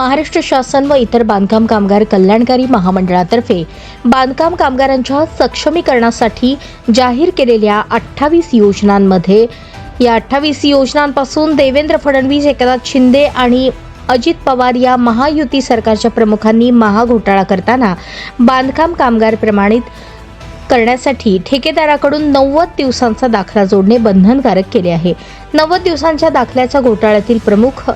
महाराष्ट्र शासन व इतर बांधकाम कामगार कल्याणकारी महामंडळातर्फे बांधकाम कामगारांच्या सक्षमीकरणासाठी जाहीर केलेल्या अठ्ठावीस योजनांमध्ये या अठ्ठावीस योजनांपासून देवेंद्र फडणवीस एकनाथ शिंदे आणि अजित पवार या महायुती सरकारच्या प्रमुखांनी महाघोटाळा करताना बांधकाम कामगार प्रमाणित करण्यासाठी ठेकेदाराकडून नव्वद दिवसांचा दाखला जोडणे बंधनकारक केले आहे. नव्वद दिवसांच्या दाखल्याच्या घोटाळ्यातील प्रमुख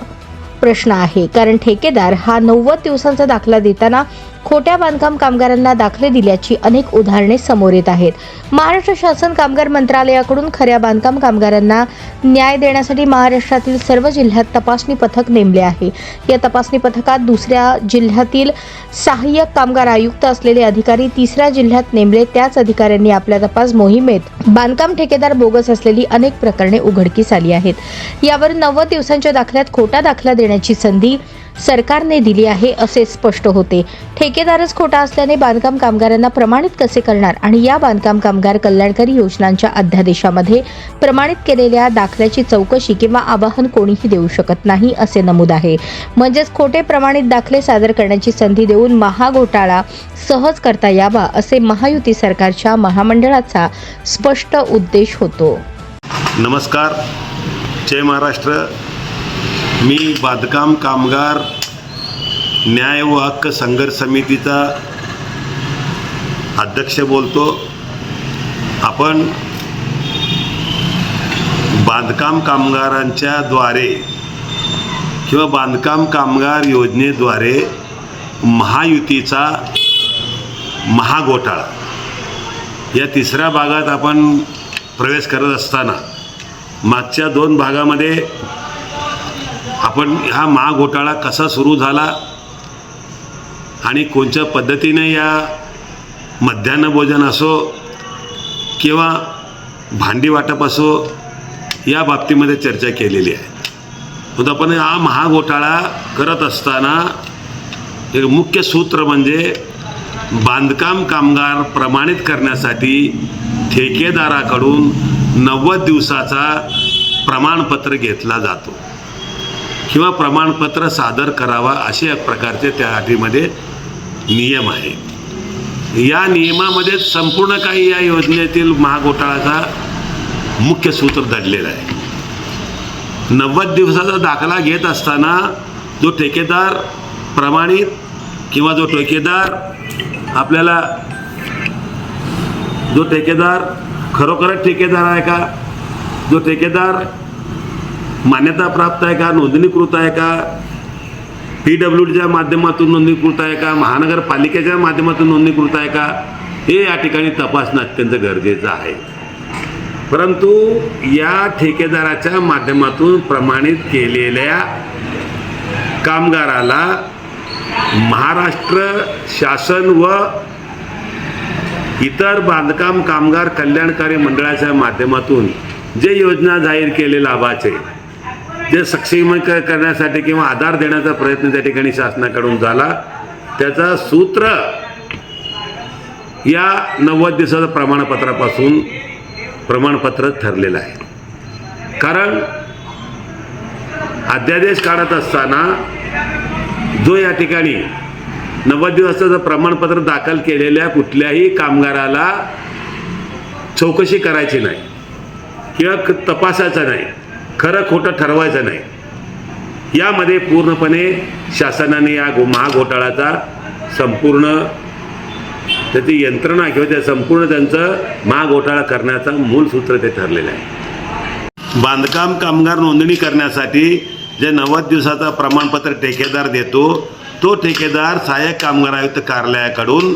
प्रश्न आहे. कारण ठेकेदार हा नव्वद दिवसांचा दाखला देताना खोट्या बांधकाम कामगारांना दाखले दिल्याची अनेक उदाहरणे समोर येत आहेत. महाराष्ट्र शासन कामगार मंत्रालयाकडून खऱ्या बांधकाम कामगारांना न्याय देण्यासाठी महाराष्ट्रातील सर्व जिल्ह्यात तपासणी पथक नेमले आहे. या तपासणी पथकात दुसऱ्या जिल्ह्यातील सहाय्यक कामगार आयुक्त असलेले अधिकारी तिसऱ्या जिल्ह्यात नेमले त्याच अधिकाऱ्यांनी आपल्या तपास मोहिमेत बांधकाम ठेकेदार बोगस असलेली अनेक प्रकरणे उघडकीस आली आहेत. यावर नव्वद दिवसांच्या दाखल्यात खोटा दाखला करण्याची संधी सरकारने दिली आहे असे स्पष्ट होते. ठेकेदारच खोटा असल्याने बांधकाम कामगारांना प्रमाणित कसे करणार आणि या बांधकाम कामगार कल्याणकारी योजनांच्या अध्यादेशामध्ये प्रमाणित केलेल्या दाखल्याची चौकशी किंवा आवाहन कोणीही देऊ शकत नाही असे नमूद आहे. म्हणजेच खोटे प्रमाणित दाखले सादर करण्याची संधी देऊन महाघोटाळा सहज करता यावा असे महायुती सरकारच्या महामंडळाचा स्पष्ट उद्देश होतो. नमस्कार. जय महाराष्ट्र. मी बांधकाम कामगार न्याय व हक्क संघर्ष समितीचा अध्यक्ष बोलतो. आपण बांधकाम कामगारांच्या द्वारे किंवा बांधकाम कामगार योजनेद्वारे महायुतीचा महाघोटाळा. या तिसऱ्या भागात आपण प्रवेश करत असताना मागच्या दोन भागामध्ये आपण हा महाघोटाळा कसा सुरू झाला आणि कोणत्या पद्धतीने या मध्यान्ह भोजन असो किंवा भांडी वाटप असो या बाबतीमध्ये चर्चा केलेली आहे. मग आपण हा महाघोटाळा करत असताना एक मुख्य सूत्र म्हणजे बांधकाम कामगार प्रमाणित करण्यासाठी ठेकेदाराकडून नव्वद दिवसाचा प्रमाणपत्र घेतला जातो. किंवा प्रमाणपत्र सादर करावा असे एक प्रकारचे त्या अटीमध्ये नियम आहे. या नियमामध्ये संपूर्ण काही या योजनेतील महाघोटाळाचा मुख्य सूत्र दडलेला आहे. नव्वद दिवसाचा दाखला घेत असताना जो ठेकेदार प्रमाणित किंवा जो ठेकेदार आपल्याला जो ठेकेदार खरोखरच ठेकेदार आहे का? जो ठेकेदार मान्यता प्राप्त आहे का? नोंदणीकृत आहे का? पी डब्ल्यू डीच्या माध्यमातून नोंदणीकृत आहे का? महानगरपालिकेच्या माध्यमातून नोंदणीकृत आहे का? हे या ठिकाणी तपासणं अत्यंत गरजेचं आहे. परंतु या ठेकेदाराच्या माध्यमातून प्रमाणित केलेल्या कामगाराला महाराष्ट्र शासन व इतर बांधकाम कामगार कल्याणकारी मंडळाच्या माध्यमातून जे योजना जाहीर केले लाभाचे जे सक्षम करण्यासाठी किंवा आधार देण्याचा प्रयत्न त्या ठिकाणी शासनाकडून झाला. त्याचा सूत्र या नव्वद दिवसाच्या प्रमाणपत्रापासून प्रमाणपत्र ठरलेलं आहे. कारण अध्यादेश काढत असताना जो या ठिकाणी नव्वद दिवसाचं प्रमाणपत्र दाखल केलेल्या कुठल्याही कामगाराला चौकशी करायची नाही किंवा तपासायचा तपासायचं नाही खरं खोटं ठरवायचं नाही. यामध्ये पूर्णपणे शासनाने या घो महाघोटाळाचा संपूर्ण त्याची यंत्रणा किंवा त्या संपूर्ण त्यांचं महाघोटाळा करण्याचा मूल सूत्र ते ठरलेलं आहे. बांधकाम कामगार नोंदणी करण्यासाठी जे नव्वद दिवसाचा प्रमाणपत्र ठेकेदार देतो तो ठेकेदार सहाय्यक कामगार आयुक्त कार्यालयाकडून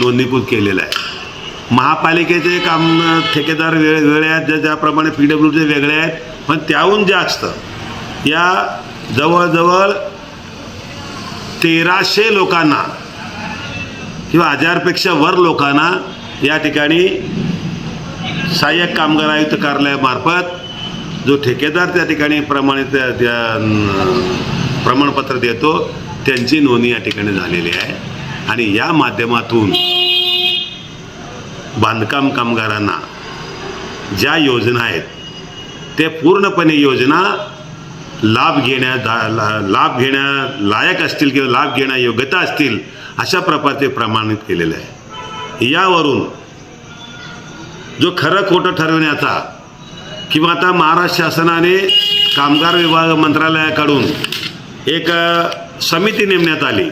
नोंदणीकृत केलेला आहे. महापालिकेचे काम ठेकेदार वेळ वेगळे आहेत ज्या ज्याप्रमाणे पी डब्ल्यूचे वेगळे आहेत पण त्याहून जास्त या जवळजवळ तेराशे लोकांना किंवा हजारपेक्षा वर लोकांना या ठिकाणी सहाय्यक कामगार आयुक्त कार्यालयामार्फत जो ठेकेदार त्या ठिकाणी प्रमाणित त्या- प्रमाणपत्र देतो त्यांची नोंदणी या ठिकाणी झालेली आहे. आणि या माध्यमातून बांधकाम कामगारांना ज्या योजना आहेत ते पूर्णपणे योजना लाभ घेण्या दा- ला- लाभ घेण्या लायक असतील किंवा लाभ घेण्या योग्यता असतील अशा प्रकारचे प्रमाणित केलेले आहे. यावरून जो खरं खोटं ठरवण्याचा किंवा आता महाराष्ट्र शासनाने कामगार विभाग मंत्रालयाकडून एक समिती नेमण्यात आली.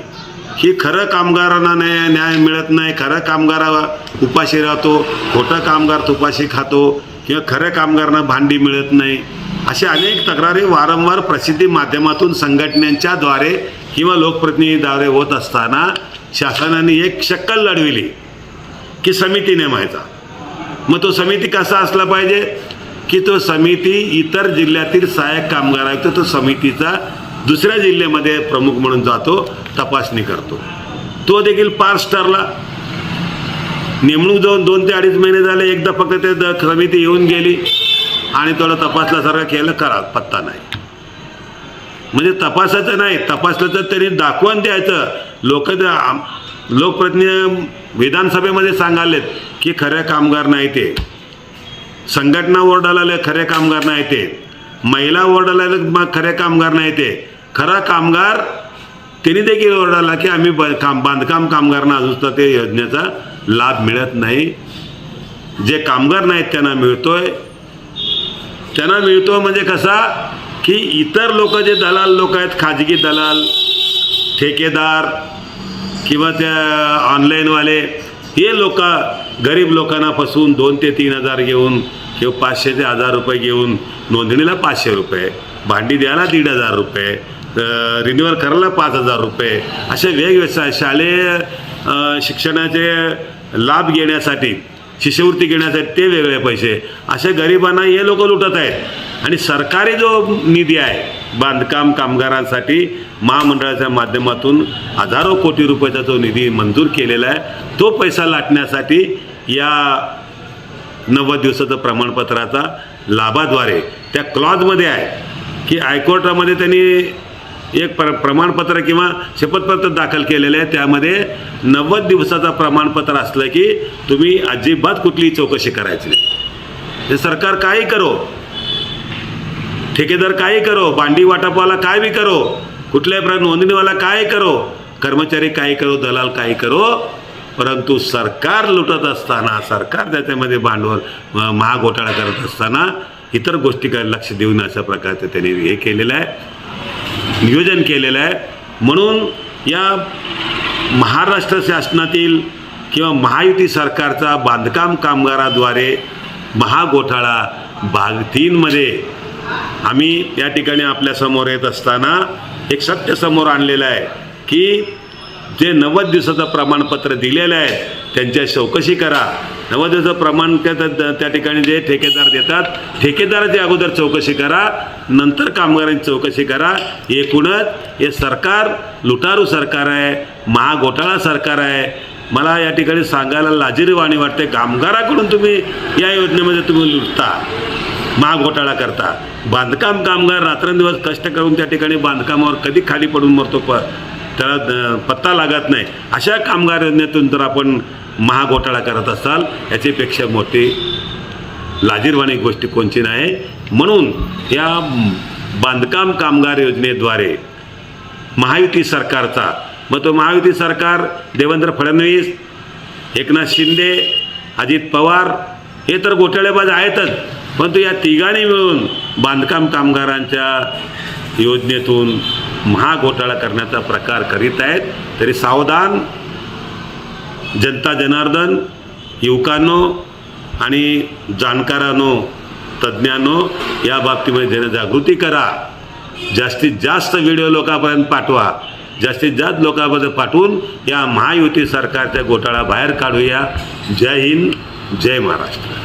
ही खरं कामगारांना न्याय न्याय मिळत नाही. खरं कामगार उपाशी राहतो खोटं कामगार तुपाशी खातो किंवा खरं कामगारांना भांडी मिळत नाही. अशा अनेक तक्रारी वारंवार प्रसिद्धी माध्यमातून संघटनेच्या द्वारे किंवा लोकप्रतिनिधीद्वारे होत असताना शासनाने एक शक्कल लढविली की समिती नेमायचा. मग तो समिती कसा असला पाहिजे? की तो समिती इतर जिल्ह्यातील सहाय्यक कामगार आयुक्त तो समितीचा दुसऱ्या जिल्ह्यामध्ये प्रमुख म्हणून जातो तपासणी करतो. तो देखील पाच स्टारला. नेमणूक जाऊन दोन ते अडीच महिने झाले एकदा फक्त ते द- समिती येऊन गेली आणि थोडं तपासल्यासारखं केलं करा पत्ता नाही. म्हणजे तपासायचं नाही तपासलं तर तरी दाखवून द्यायचं. लोक लोकप्रतिनिधी विधानसभेमध्ये सांगालेत की खऱ्या कामगार नाही ते. संघटना ओरडायला खरे कामगार नाही ते. महिला ओरडायला मग खरे कामगार नाही ते. खरा कामगार त्यांनी देखील ओरडाला की आम्ही ब- काम बांधकाम कामगारांना अजून ते योजनेचा लाभ मिळत नाही. जे कामगार नाहीत त्यांना मिळतोय. त्यांना मिळतो म्हणजे कसा? की इतर लोक जे दलाल लोक आहेत खाजगी दलाल ठेकेदार किंवा त्या ऑनलाईनवाले हे लोक गरीब लोकांना फसवून दोन ते तीन हजार घेऊन किंवा पाचशे ते हजार रुपये घेऊन नोंदणीला पाचशे रुपये भांडी द्यायला दीड हजार रुपये रिन्युअल करायला पाच हजार रुपये. असे वेगवेगळे शालेय शिक्षणाचे लाभ घेण्यासाठी शिष्यवृत्ती घेण्यासाठी ते वेगळे पैसे. असे गरिबांना हे लोक लुटत आहेत. आणि सरकारी जो निधी आहे बांधकाम कामगारांसाठी महामंडळाच्या माध्यमातून हजारो कोटी रुपयाचा जो निधी मंजूर केलेला आहे तो पैसा लाटण्यासाठी या नव्वद दिवसाचं प्रमाणपत्राचा लाभाद्वारे त्या क्लॉजमध्ये आहे की हायकोर्टामध्ये त्यांनी एक प्र प्रमाणपत्र किंवा शपथपत्र दाखल केलेलं आहे. त्यामध्ये नव्वद दिवसाचा प्रमाणपत्र असलं की तुम्ही अजिबात कुठलीही चौकशी करायची नाही. हे सरकार काही करो. ठेकेदार काही करो. भांडी वाटपवाला काय बी करो. कुठल्याही प्रकार नोंदणीवाला काय करो. कर्मचारी काही करो दलाल काही करो. परंतु सरकार लुटत असताना सरकार त्याच्यामध्ये भांडवल महाघोटाळा करत असताना इतर गोष्टीकडे लक्ष देऊन अशा प्रकारचं त्यांनी हे केलेलं आहे. नियोजन केलेलं आहे. म्हणून या महाराष्ट्र शासनातील किंवा महायुती सरकारचा बांधकाम कामगाराद्वारे महागोठाळा भाग तीनमध्ये आम्ही या ठिकाणी आपल्यासमोर येत असताना एक सत्य समोर आणलेलं आहे की जे नव्वद दिवसाचं प्रमाणपत्र दिलेलं आहे त्यांच्या चौकशी करा. नव्वद दिवसाचं प्रमाण त्या त्या- ठिकाणी जे ठेकेदार देतात ठेकेदाराची अगोदर चौकशी करा. नंतर कामगारांची चौकशी करा. एकूणच हे सरकार लुटारू सरकार आहे महाघोटाळा सरकार आहे. मला या ठिकाणी सांगायला लाजिरवाणी वाटते. कामगाराकडून तुम्ही या योजनेमध्ये तुम्ही लुटता महाघोटाळा करता. बांधकाम कामगार रात्रंदिवस कष्ट करून त्या ठिकाणी बांधकामावर कधी खाली पडून मरतो प त्याला पत्ता लागत नाही. अशा कामगार योजनेतून जर आपण महाघोटाळा करत असाल याच्यापेक्षा मोठी लाजीरवाणी गोष्टी कोणची नाही. म्हणून या बांधकाम कामगार योजनेद्वारे महायुती सरकारचा मग तो महायुती सरकार देवेंद्र फडणवीस एकनाथ शिंदे अजित पवार हे तर घोटाळेबाज आहेतच. परंतु या तिघांनी मिळून बांधकाम कामगारांच्या योजनेतून महाघोटाळा करण्याचा प्रकार करीत आहेत. तरी सावधान जनता जनार्दन युवकांनो आणि जाणकारांनो तज्ज्ञांनो या बाबतीमध्ये जनजागृती करा. जास्तीत जास्त व्हिडिओ लोकांपर्यंत पाठवा. जास्तीत जास्त लोकांपर्यंत पाठवून या महायुती सरकारच्या घोटाळा बाहेर काढूया. जय हिंद जय महाराष्ट्र.